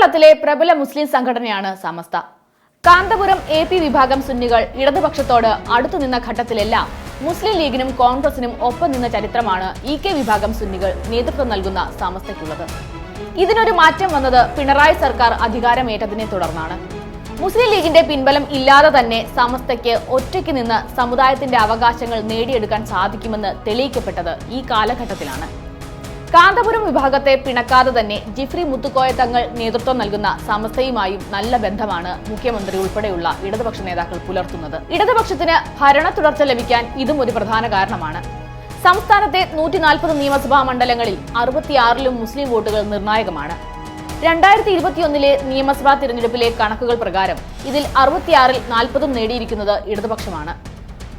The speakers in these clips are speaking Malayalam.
കേരളത്തിലെ പ്രബല മുസ്ലിം സംഘടനയാണ് സമസ്ത. കാന്തപുരം എ പി വിഭാഗം സുന്നികൾ ഇടതുപക്ഷത്തോട് അടുത്തു നിന്ന ഘട്ടത്തിലെല്ലാം മുസ്ലിം ലീഗിനും കോൺഗ്രസിനും ഒപ്പം നിന്ന ചരിത്രമാണ് ഇ കെ വിഭാഗം സുന്നികൾ നേതൃത്വം നൽകുന്ന സമസ്തയ്ക്കുള്ളത്. ഇതിനൊരു മാറ്റം വന്നത് പിണറായി സർക്കാർ അധികാരമേറ്റതിനെ തുടർന്നാണ്. മുസ്ലിം ലീഗിന്റെ പിൻബലം ഇല്ലാതെ തന്നെ സമസ്തയ്ക്ക് ഒറ്റയ്ക്ക് നിന്ന് സമുദായത്തിന്റെ അവകാശങ്ങൾ നേടിയെടുക്കാൻ സാധിക്കുമെന്ന് തെളിയിക്കപ്പെട്ടത് ഈ കാലഘട്ടത്തിലാണ്. കാന്തപുരം വിഭാഗത്തെ പിണക്കാതെ തന്നെ ജിഫ്രി മുത്തുക്കോയ തങ്ങൾ നേതൃത്വം നൽകുന്ന സമസ്തയുമായും നല്ല ബന്ധമാണ് മുഖ്യമന്ത്രി ഉൾപ്പെടെയുള്ള ഇടതുപക്ഷ നേതാക്കൾ പുലർത്തുന്നത്. ഇടതുപക്ഷത്തിന് ഭരണ തുടർച്ച ലഭിക്കാൻ ഇതും ഒരു പ്രധാന കാരണമാണ്. സംസ്ഥാനത്തെ നൂറ്റി നാൽപ്പത് നിയമസഭാ മണ്ഡലങ്ങളിൽ അറുപത്തിയാറിലും മുസ്ലിം വോട്ടുകൾ നിർണായകമാണ്. രണ്ടായിരത്തി ഇരുപത്തിയൊന്നിലെ നിയമസഭാ തിരഞ്ഞെടുപ്പിലെ കണക്കുകൾ പ്രകാരം ഇതിൽ അറുപത്തിയാറിൽ നാൽപ്പതും നേടിയിരിക്കുന്നത് ഇടതുപക്ഷമാണ്.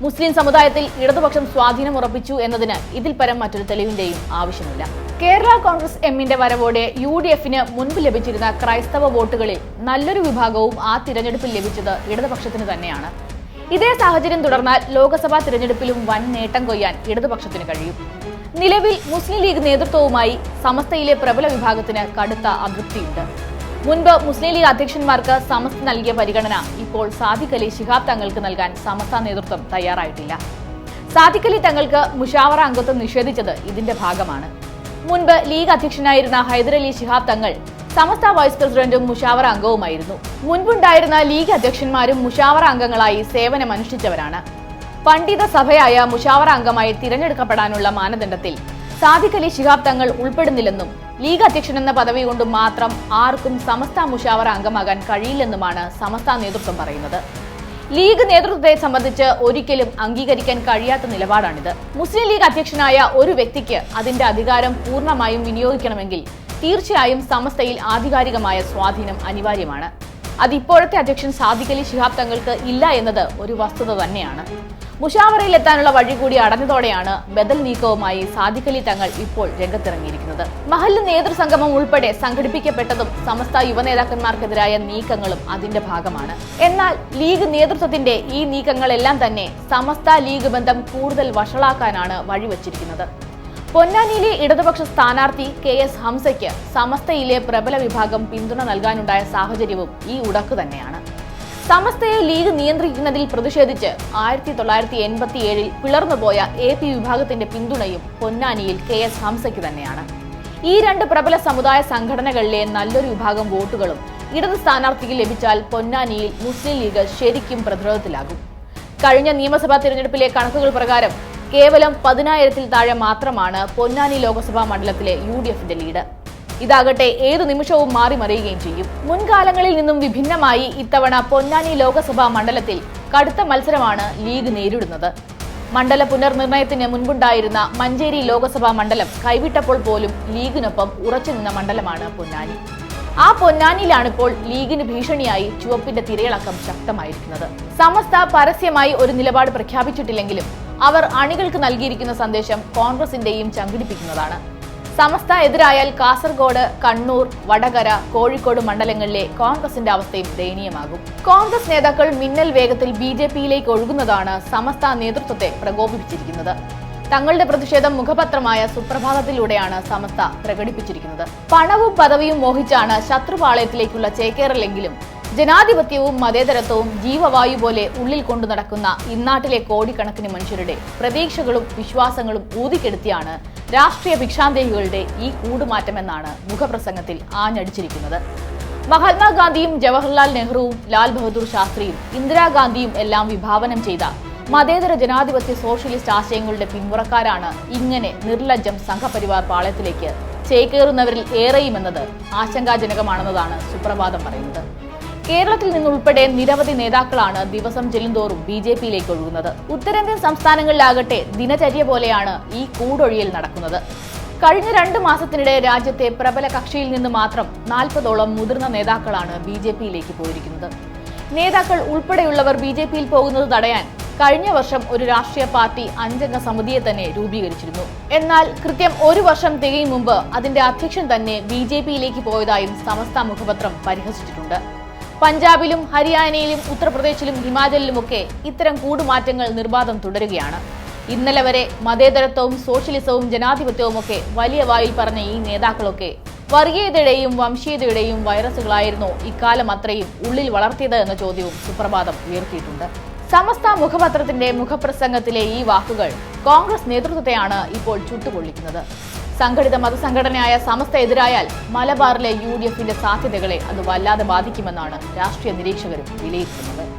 മുസ്ലിം സമുദായത്തിൽ ഇടതുപക്ഷം സ്വാധീനം ഉറപ്പിച്ചു എന്നതിന് ഇതിൽ പരം മറ്റൊരു തെളിവിന്റെയും ആവശ്യമില്ല. കേരള കോൺഗ്രസ് എമ്മിന്റെ വരവോടെ യു ഡി എഫിന് മുൻപ് ലഭിച്ചിരുന്ന ക്രൈസ്തവ വോട്ടുകളിൽ നല്ലൊരു വിഭാഗവും ആ തിരഞ്ഞെടുപ്പിൽ ലഭിച്ചത് ഇടതുപക്ഷത്തിന് തന്നെയാണ്. ഇതേ സാഹചര്യം തുടർന്നാൽ ലോക്സഭാ തിരഞ്ഞെടുപ്പിലും വൻ നേട്ടം കൊയ്യാൻ ഇടതുപക്ഷത്തിന് കഴിയും. നിലവിൽ മുസ്ലിം ലീഗ് നേതൃത്വവുമായി സമസ്തയിലെ പ്രബല വിഭാഗത്തിന് കടുത്ത അതൃപ്തിയുണ്ട്. മുൻപ് മുസ്ലിം ലീഗ് അധ്യക്ഷന്മാർക്ക് സമസ്ത നൽകിയ പരിഗണന ഇപ്പോൾ സാദിഖ് അലി ശിഹാബ് തങ്ങൾക്ക് നൽകാൻ സമസ്ത നേതൃത്വം തയ്യാറായിട്ടില്ല. സാദിഖ് അലി തങ്ങൾക്ക് മുഷാവറ അംഗത്വം നിഷേധിച്ചത് ഇതിന്റെ ഭാഗമാണ്. മുൻപ് ലീഗ് അധ്യക്ഷനായിരുന്ന ഹൈദരലി ശിഹാബ് തങ്ങൾ സമസ്ത വൈസ് പ്രസിഡന്റും മുഷാവറ അംഗവുമായിരുന്നു. മുൻപുണ്ടായിരുന്ന ലീഗ് അധ്യക്ഷന്മാരും മുഷാവറ അംഗങ്ങളായി സേവനമനുഷ്ഠിച്ചവരാണ്. പണ്ഡിത സഭയായ മുഷാവറ അംഗമായി തിരഞ്ഞെടുക്കപ്പെടാനുള്ള മാനദണ്ഡത്തിൽ സാദിഖ് അലി ശിഹാബ് തങ്ങൾ ഉൾപ്പെടുന്നില്ലെന്നും ലീഗ് അധ്യക്ഷൻ എന്ന പദവി കൊണ്ട് മാത്രം ആർക്കും സമസ്ത മുഷാവറ അംഗമാകാൻ കഴിയില്ലെന്നുമാണ് സമസ്ത നേതൃത്വം പറയുന്നത്. ലീഗ് നേതൃത്വത്തെ സംബന്ധിച്ച് ഒരിക്കലും അംഗീകരിക്കാൻ കഴിയാത്ത നിലപാടാണിത്. മുസ്ലിം ലീഗ് അധ്യക്ഷനായ ഒരു വ്യക്തിക്ക് അതിന്റെ അധികാരം പൂർണമായും വിനിയോഗിക്കണമെങ്കിൽ തീർച്ചയായും സമസ്തയിൽ ആധികാരികമായ സ്വാധീനം അനിവാര്യമാണ്. അത് ഇപ്പോഴത്തെ അധ്യക്ഷൻ സാദിഖലി ശിഹാബ് തങ്ങൾക്ക് ഇല്ല എന്നത് ഒരു വസ്തുത തന്നെയാണ്. മുഷാവറയിൽ എത്താനുള്ള വഴി കൂടി അടഞ്ഞതോടെയാണ് ബദൽ നീക്കവുമായി സാദിഖലി തങ്ങൾ ഇപ്പോൾ രംഗത്തിറങ്ങിയിരിക്കുന്നത്. മഹല്ല് നേതൃസംഗമം ഉൾപ്പെടെ സംഘടിപ്പിക്കപ്പെട്ടതും സമസ്ത യുവനേതാക്കന്മാർക്കെതിരായ നീക്കങ്ങളും അതിന്റെ ഭാഗമാണ്. എന്നാൽ ലീഗ് നേതൃത്വത്തിന്റെ ഈ നീക്കങ്ങളെല്ലാം തന്നെ സമസ്ത ലീഗ് ബന്ധം കൂടുതൽ വഷളാക്കാനാണ് വഴിവെച്ചിരിക്കുന്നത്. പൊന്നാനിയിലെ ഇടതുപക്ഷ സ്ഥാനാർത്ഥി കെ എസ് ഹംസയ്ക്ക് സമസ്തയിലെ പ്രബല വിഭാഗം പിന്തുണ നൽകാനുണ്ടായ സാഹചര്യവും ഈ ഉടക്ക് തന്നെയാണ്. സമസ്തയെ ലീഗ് നിയന്ത്രിക്കുന്നതിൽ പ്രതിഷേധിച്ച് ആയിരത്തി തൊള്ളായിരത്തി എൺപത്തി ഏഴിൽ പിളർന്നുപോയ എ പി വിഭാഗത്തിന്റെ പിന്തുണയും പൊന്നാനിയിൽ കെ എസ് ഹംസയ്ക്ക് തന്നെയാണ്. ഈ രണ്ട് പ്രബല സമുദായ സംഘടനകളിലെ നല്ലൊരു വിഭാഗം വോട്ടുകളും ഇടത് സ്ഥാനാർത്ഥിക്ക് ലഭിച്ചാൽ പൊന്നാനിയിൽ മുസ്ലിം ലീഗ് ശരിക്കും പ്രതിരോധത്തിലാകും. കഴിഞ്ഞ നിയമസഭാ തിരഞ്ഞെടുപ്പിലെ കണക്കുകൾ പ്രകാരം കേവലം പതിനായിരത്തിൽ താഴെ മാത്രമാണ് പൊന്നാനി ലോക്സഭാ മണ്ഡലത്തിലെ യു ലീഡ്. ഇതാകട്ടെ ഏതു നിമിഷവും മാറി മറിയുകയും ചെയ്യും. മുൻകാലങ്ങളിൽ നിന്നും വിഭിന്നമായി ഇത്തവണ പൊന്നാനി ലോക്സഭാ മണ്ഡലത്തിൽ കടുത്ത മത്സരമാണ് ലീഗ് നേരിടുന്നത്. മണ്ഡല പുനർനിർണയത്തിന് മുൻപുണ്ടായിരുന്ന മഞ്ചേരി ലോക്സഭാ മണ്ഡലം കൈവിട്ടപ്പോൾ പോലും ലീഗിനൊപ്പം ഉറച്ചുനിന്ന മണ്ഡലമാണ് പൊന്നാനി. ആ പൊന്നാനിയിലാണിപ്പോൾ ലീഗിന് ഭീഷണിയായി ചുവപ്പിന്റെ തിരയിളക്കം ശക്തമായിരിക്കുന്നത്. സമസ്ത പരസ്യമായി ഒരു നിലപാട് പ്രഖ്യാപിച്ചിട്ടില്ലെങ്കിലും അവർ അണികൾക്ക് നൽകിയിരിക്കുന്ന സന്ദേശം കോൺഗ്രസിന്റെയും ചങ്കിടിപ്പിക്കുന്നതാണ്. സമസ്ത എതിരായാൽ കാസർഗോഡ് കണ്ണൂർ വടകര കോഴിക്കോട് മണ്ഡലങ്ങളിലെ കോൺഗ്രസിന്റെ അവസ്ഥയും ദയനീയമാകും. കോൺഗ്രസ് നേതാക്കൾ മിന്നൽ വേഗത്തിൽ ബി ജെ പിയിലേക്ക് ഒഴുകുന്നതാണ് സമസ്ത നേതൃത്വത്തെ പ്രകോപിപ്പിച്ചിരിക്കുന്നത്. തങ്ങളുടെ പ്രതിഷേധം മുഖപത്രമായ സുപ്രഭാതത്തിലൂടെയാണ് സമസ്ത പ്രകടിപ്പിച്ചിരിക്കുന്നത്. പണവും പദവിയും മോഹിച്ചാണ് ശത്രുപാളയത്തിലേക്കുള്ള ചേക്കേറലെങ്കിലും ജനാധിപത്യവും മതേതരത്വവും ജീവവായു പോലെ ഉള്ളിൽ കൊണ്ടു നടക്കുന്ന ഇന്നാട്ടിലെ കോടിക്കണക്കിന് മനുഷ്യരുടെ പ്രതീക്ഷകളും വിശ്വാസങ്ങളും ഊതിക്കെടുത്തിയാണ് രാഷ്ട്രീയ ഭിക്ഷാന്തേഹികളുടെ ഈ കൂടുമാറ്റമെന്നാണ് മുഖപ്രസംഗത്തിൽ ആഞ്ഞടിച്ചിരിക്കുന്നത്. മഹാത്മാഗാന്ധിയും ജവഹർലാൽ നെഹ്റുവും ലാൽ ബഹദൂർ ശാസ്ത്രിയും ഇന്ദിരാഗാന്ധിയും എല്ലാം വിഭാവനം ചെയ്ത മതേതര ജനാധിപത്യ സോഷ്യലിസ്റ്റ് ആശയങ്ങളുടെ പിന്മുറക്കാരാണ് ഇങ്ങനെ നിർലജ്ജം സംഘപരിവാർ പാളയത്തിലേക്ക് ചേക്കേറുന്നവരിൽ ഏറെയുമെന്നത് ആശങ്കാജനകമാണെന്നതാണ് സുപ്രഭാതം പറയുന്നത്. കേരളത്തിൽ നിന്നുൾപ്പെടെ നിരവധി നേതാക്കളാണ് ദിവസം ചെല്ലുന്തോറും ബി ജെ പിയിലേക്ക് ഒഴുകുന്നത്. ഉത്തരേന്ത്യൻ സംസ്ഥാനങ്ങളിലാകട്ടെ ദിനചര്യ പോലെയാണ് ഈ കൂടൊഴിയൽ നടക്കുന്നത്. കഴിഞ്ഞ രണ്ട് മാസത്തിനിടെ രാജ്യത്തെ പ്രബല കക്ഷിയിൽ നിന്ന് മാത്രം നാൽപ്പതോളം മുതിർന്ന നേതാക്കളാണ് ബി ജെ പിയിലേക്ക് പോയിരിക്കുന്നത്. നേതാക്കൾ ഉൾപ്പെടെയുള്ളവർ ബി ജെ പിയിൽ പോകുന്നത് തടയാൻ കഴിഞ്ഞ വർഷം ഒരു രാഷ്ട്രീയ പാർട്ടി അഞ്ചംഗ സമിതിയെ തന്നെ രൂപീകരിച്ചിരുന്നു. എന്നാൽ കൃത്യം ഒരു വർഷം തികയും മുമ്പ് അതിന്റെ അധ്യക്ഷൻ തന്നെ ബി ജെ പിയിലേക്ക് പോയതായും സമസ്ത മുഖപത്രം പരിഹസിച്ചിട്ടുണ്ട്. പഞ്ചാബിലും ഹരിയാനയിലും ഉത്തർപ്രദേശിലും ഹിമാചലിലുമൊക്കെ ഇത്തരം കൂടുമാറ്റങ്ങൾ നിർബാധം തുടരുകയാണ്. ഇന്നലെ വരെ മതേതരത്വവും സോഷ്യലിസവും ജനാധിപത്യവും ഒക്കെ വലിയ വായിൽ പറഞ്ഞ ഈ നേതാക്കളൊക്കെ വർഗീയതയുടെയും വംശീയതയുടെയും വൈറസുകളായിരുന്നു ഇക്കാലം അത്രയും ഉള്ളിൽ വളർത്തിയത് എന്ന ചോദ്യവും സുപ്രഭാതം ഉയർത്തിയിട്ടുണ്ട്. സമസ്ത മുഖപത്രത്തിന്റെ മുഖപ്രസംഗത്തിലെ ഈ വാക്കുകൾ കോൺഗ്രസ് നേതൃത്വത്തെയാണ് ഇപ്പോൾ ചുട്ടുപൊള്ളിക്കുന്നത്. സംഘടിത മതസംഘടനയായ സമസ്ത എതിരായാൽ മലബാറിലെ യു ഡി എഫിന്റെ സാധ്യതകളെ അത് വല്ലാതെ ബാധിക്കുമെന്നാണ് രാഷ്ട്രീയ നിരീക്ഷകരും വിലയിരുത്തുന്നത്.